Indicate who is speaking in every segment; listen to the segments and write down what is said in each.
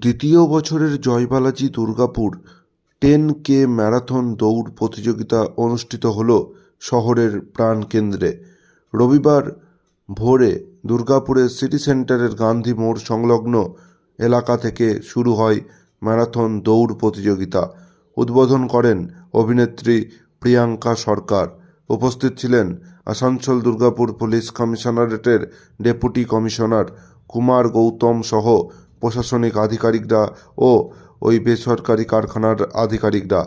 Speaker 1: দ্বিতীয় বছরের Joybalaji Durgapur ten K marathon দৌড় প্রতিযোগিতা অনুষ্ঠিত হল শহরের প্রাণকেন্দ্রে। রবিবার ভোরে দুর্গাপুরের সিটি সেন্টারের গান্ধী মোড় সংলগ্ন এলাকা থেকে শুরু হয় ম্যারাথন দৌড় প্রতিযোগিতা। উদ্বোধন করেন অভিনেত্রী প্রিয়াঙ্কা সরকার। উপস্থিত ছিলেন আসানসোল দুর্গাপুর পুলিশ কমিশনারেটের ডেপুটি কমিশনার কুমার গৌতম সহ প্রশাসনিক আধিকারিকরা ও ওই বেসরকারি কারখানার আধিকারিকরা।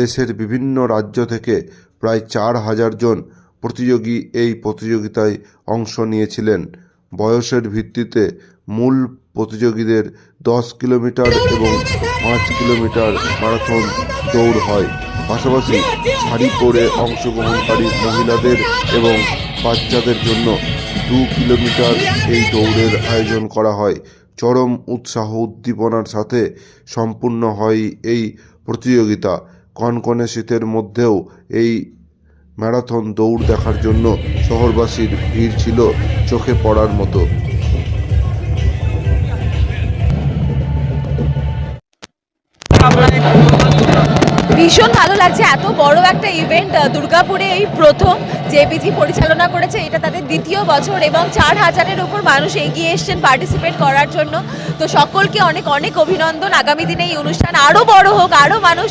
Speaker 1: দেশের বিভিন্ন রাজ্য থেকে প্রায় চার হাজার জন প্রতিযোগী এই প্রতিযোগিতায় অংশ নিয়েছিলেন। বয়সের ভিত্তিতে মূল প্রতিযোগীদের দশ কিলোমিটার এবং পাঁচ কিলোমিটার ম্যারাথন দৌড় হয়। পাশাপাশি শাড়ি পরে অংশগ্রহণকারী মহিলাদের এবং বাচ্চাদের জন্য দু কিলোমিটার এই দৌড়ের আয়োজন করা হয়। চরম উৎসাহ উদ্দীপনার সাথে সম্পূর্ণ হয় এই প্রতিযোগিতা। কনকনে শীতের মধ্যেও এই ম্যারাথন দৌড় দেখার জন্য শহরবাসীর ভিড় ছিল চোখে পড়ার মতো।
Speaker 2: ভীষণ ভালো লাগছে। এত বড় একটা ইভেন্ট দুর্গাপুরে এই প্রথম। যে জেপিজি পরিচালনা করেছে, এটা দ্বিতীয় বছর এবং চার হাজারের উপর মানুষ এগিয়ে এসছেন পার্টিসিপেট করার জন্য। তো সকলকে অনেক অনেক অভিনন্দন। আগামী দিনে এই অনুষ্ঠান আরও বড় হোক, আরও মানুষ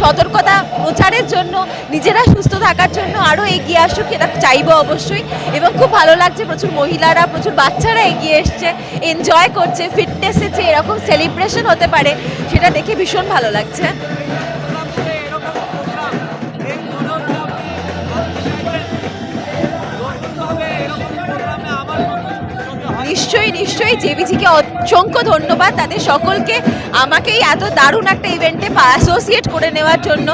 Speaker 2: সতর্কতা প্রচারের জন্য, নিজেরা সুস্থ থাকার জন্য আরও এগিয়ে আসুক, এটা চাইব অবশ্যই। এবং খুব ভালো লাগছে, প্রচুর মহিলারা, প্রচুর বাচ্চারা এগিয়ে এসছে এনজয় করছে ফিটনেসের যে এরকম সেলিব্রেশন হতে পারে, সেটা দেখে ভীষণ ভালো লাগছে। নিশ্চয়ই জেবিজিকে অসংখ্য ধন্যবাদ। তাদের সকলকে আমাকেই এত দারুণ একটা ইভেন্টে অ্যাসোসিয়েট করে নেওয়ার জন্য।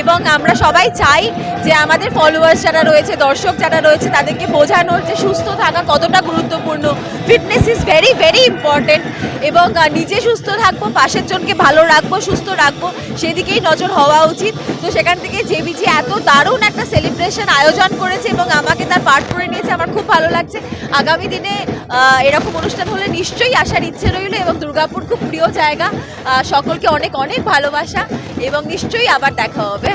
Speaker 2: এবং আমরা সবাই চাই যে আমাদের ফলোয়ার্স যারা রয়েছে, দর্শক যারা রয়েছে, তাদেরকে বোঝানোর যে সুস্থ থাকা কতটা গুরুত্বপূর্ণ। Fitness is very very important এবং নিজে সুস্থ থাকব, পাশের জনকে ভালো রাখব, সুস্থ রাখব, সেদিকেই নজর হওয়া উচিত। তো সেখান থেকে জেবিজি এত দারুণ একটা সেলিব্রেশন আয়োজন করেছে এবং আমাকে তার পার্ট করে নিয়েছে, আমার খুব ভালো লাগছে। আগামী দিনে এরকম অনুষ্ঠান হলে নিশ্চয়ই আসার ইচ্ছে রইল এবং দুর্গাপুর খুব প্রিয় জায়গা। সকলকে অনেক অনেক ভালোবাসা এবং নিশ্চয়ই আবার দেখা হবে।